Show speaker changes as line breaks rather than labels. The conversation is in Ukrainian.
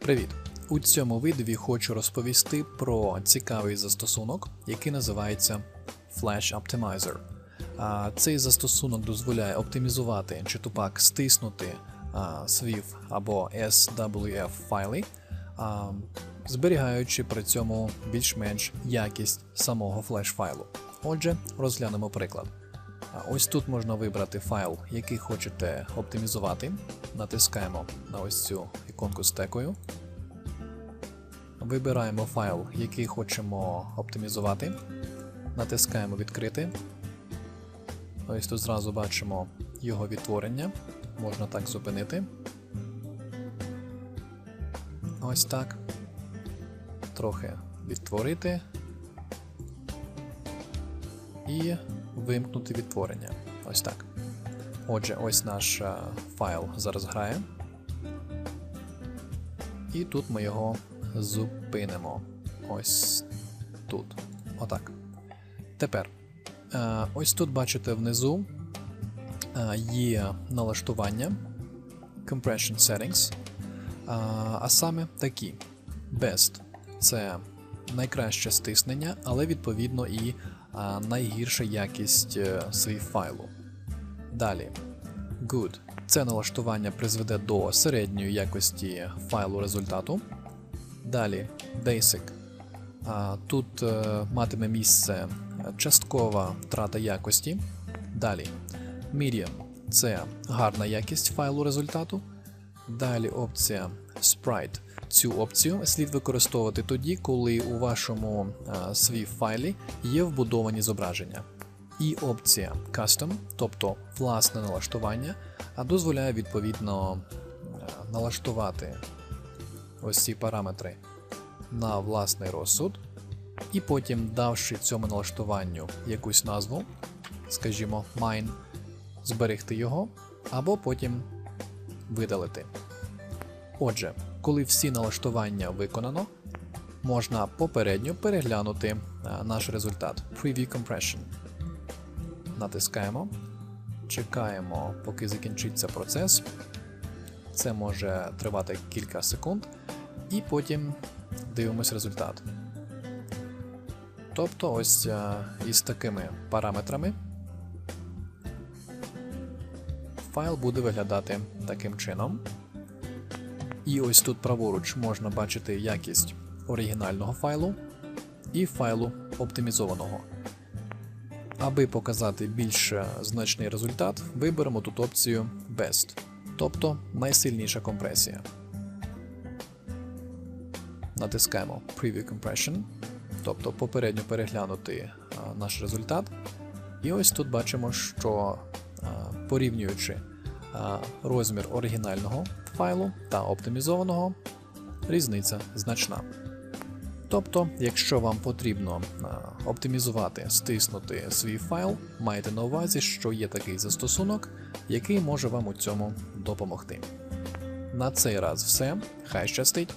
Привіт! У цьому відео хочу розповісти про цікавий застосунок, який називається Flash Optimizer. Цей застосунок дозволяє оптимізувати чи то пак стиснути SWIF або SWF файли, зберігаючи при цьому більш-менш якість самого флеш-файлу. Отже, розглянемо приклад. Ось тут можна вибрати файл, який хочете оптимізувати. Натискаємо на ось цю іконку з текою. Вибираємо файл, який хочемо оптимізувати. Натискаємо відкрити. Ось тут зразу бачимо його відтворення. Можна так зупинити. Ось так. Трохи відтворити. І вимкнути відтворення. Ось так. Отже, ось наш е, файл зараз грає. І тут ми його зупинимо. Ось тут. Отак. Тепер. е, Ось тут бачите внизу е, є налаштування Compression Settings. А, а саме такі: Best це найкраще стиснення, але відповідно і найгірша якість е, свій файлу. Далі. Good. Це налаштування призведе до середньої якості файлу результату. Далі Basic. Тут е, матиме місце часткова втрата якості. Далі Medium це гарна якість файлу результату. Далі опція Sprite. Цю опцію слід використовувати тоді, коли у вашому а, свій файлі є вбудовані зображення. І опція Custom, тобто власне налаштування, дозволяє відповідно налаштувати ось ці параметри на власний розсуд, і потім, давши цьому налаштуванню якусь назву, скажімо, mine, зберегти його, або потім видалити. Отже, коли всі налаштування виконано, можна попередньо переглянути наш результат Preview Compression. Натискаємо, чекаємо, поки закінчиться процес. Це може тривати кілька секунд, і потім дивимось результат. Тобто, ось а, із такими параметрами файл буде виглядати таким чином. І ось тут праворуч можна бачити якість оригінального файлу і файлу оптимізованого. Аби показати більш е, значний результат, виберемо тут опцію Best, тобто найсильніша компресія. Натискаємо Preview Compression, тобто попередньо переглянути наш результат. І ось тут бачимо, що порівнюючи а, розмір оригінального файлу та оптимізованого, різниця значна. Тобто, якщо вам потрібно оптимізувати, стиснути свій файл, майте на увазі, що є такий застосунок, який може вам у цьому допомогти. На цей раз все. Хай щастить!